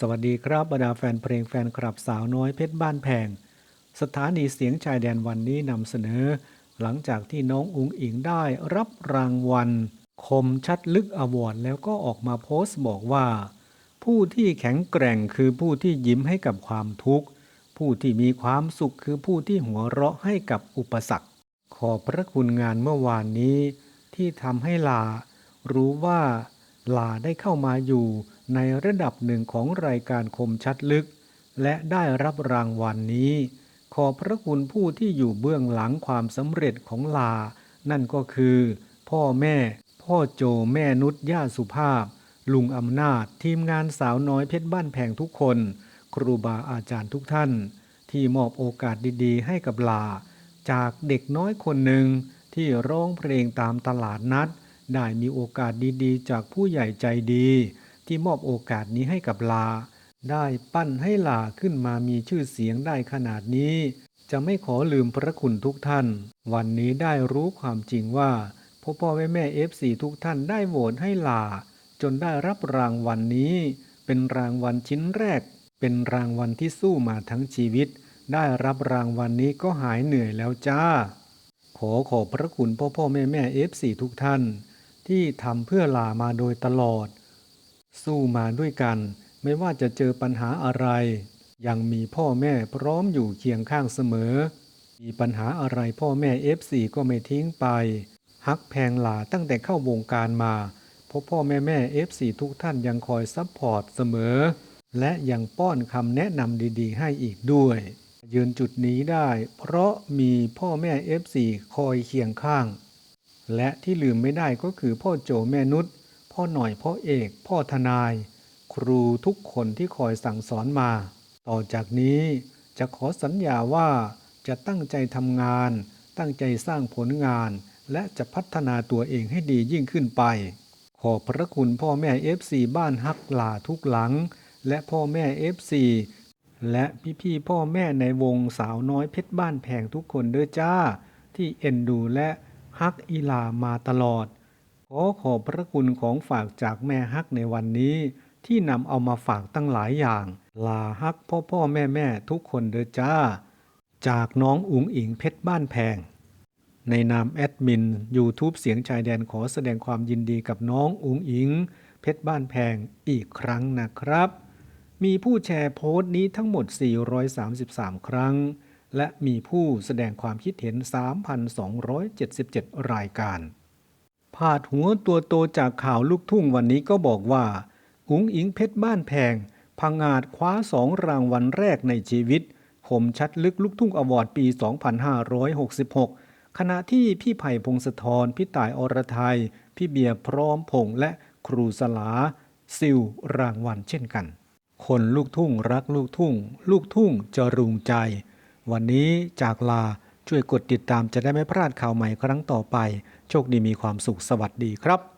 สวัสดีครับบรรดาแฟนเพลงแฟนคลับสาวน้อยเพชรบ้านแพง สถานีเสียงชายแดนวันนี้นำเสนอ หลังจากที่น้องอุงอิงได้รับรางวัล คมชัดลึกอวอร์ดแล้วก็ออกมาโพสต์บอกว่า ผู้ที่แข็งแกร่งคือผู้ที่ยิ้มให้กับความทุกข์ ผู้ที่มีความสุขคือผู้ที่หัวเราะให้กับอุปสรรค ขอบพระคุณงานเมื่อวานนี้ ที่ทำให้ลา รู้ว่าลาได้เข้ามาอยู่ ในระดับหนึ่งของรายการคมชัดลึก และได้รับรางวัลนนี้ ขอพระคุณผู้ที่อยู่เบื้องหลังความสำเร็จของลา นั่นก็คือ พ่อแม่ พ่อโจแม่นุชย่าสุภาพ ลุงอำนาจ ทีมงานสาวน้อยเพชรบ้านแพงทุกคน ครูบาอาจารย์ทุกท่าน ที่มอบโอกาสดีๆ ให้กับลา จากเด็กน้อยคนหนึ่งที่ร้องเพลงตามตลาดนัด ได้มีโอกาสดีๆ จากผู้ใหญ่ใจดี ที่มอบโอกาสนี้ให้กับลา ได้ปั้นให้ลาขึ้นมามีชื่อเสียงได้ขนาดนี้ จะไม่ขอลืมพระคุณทุกท่าน วันนี้ได้รู้ความจริงว่าพ่อพ่อแม่แม่เอฟซีทุกท่านได้โหวตให้ลา จนได้รับรางวัลนนี้ เป็นรางวัลชิ้นแรก เป็นรางวัลที่สู้มาทั้งชีวิต ได้รับรางวัลนนี้ก็หายเหนื่อยแล้วจ้า ขอขอบพระคุณพ่อพ่อแม่แม่เอฟซีทุกท่าน ที่ทำเพื่อลามาโดยตลอด สู้มาด้วยกัน ไม่ว่าจะเจอปัญหาอะไร ยังมีพ่อแม่พร้อมอยู่เคียงข้างเสมอ มีปัญหาอะไรพ่อแม่เอฟซีก็ไม่ทิ้งไป ฮักแพงหลาตั้งแต่เข้าวงการมาพ่อพ่อแม่แม่เอฟซีทุกท่านยังคอยซัพพอร์ตเสมอ และยังป้อนคำแนะนำดีๆ ให้อีกด้วย ยืนจุดนี้ได้ เพราะมีพ่อแม่เอฟซีคอยเคียงข้าง และที่ลืมไม่ได้ก็คือพ่อโจแม่นุช พ่อหน่อยพ่อเอกพ่อทนาย ครูทุกคนที่คอยสั่งสอนมา ต่อจากนี้จะขอสัญญาว่าจะตั้งใจทำงาน ตั้งใจสร้างผลงาน และจะพัฒนาตัวเองให้ดียิ่งขึ้นไป ขอบพระคุณพ่อแม่ FC บ้านฮักหลาทุกหลัง และพ่อแม่ FC และพี่ๆพ่อแม่ในวงสาวน้อยเพชรบ้านแพงทุกคนเด้อจ้า ที่เอ็นดูและฮักอีลามาตลอด ขอขอบพระคุณของฝากจากแม่ฮักในวันนี้ ที่นำเอามาฝากตั้งหลายอย่าง ลาฮักพ่อพ่อแม่แม่ทุกคนเด้อจ้า จากน้องอุ๋งอิงเพชรบ้านแพง ในนามแอดมิน YouTube เสียงชายแดนขอแสดงความยินดีกับน้องอุ๋งอิง เพชรบ้านแพงอีกครั้งนะครับ มีผู้แชร์โพสต์นี้ทั้งหมด 433 ครั้ง และมีผู้แสดงความคิดเห็น 3,277 รายการ พาดหัวตัวโตจากข่าวลูกทุ่งวันนี้ก็บอกว่า อุ๋งอิงเพชรบ้านแพง พังงาดคว้าสองรางวัลแรกในชีวิตคมชัดลึกลูกทุ่งอวอร์ดปี 2566 ขณะที่พี่ไผ่พงศธร พี่ต่ายอรไทย พี่เบียร์พร้อมพงษ์และครูสลา ซิลรางวัลเช่นกัน คนลูกทุ่งรักลูกทุ่ง ลูกทุ่งจะรุงใจ วันนี้จากลา ช่วยกดติดตามจะได้ไม่พลาดข่าวใหม่ครั้งต่อไป โชคดีมีความสุขสวัสดีครับ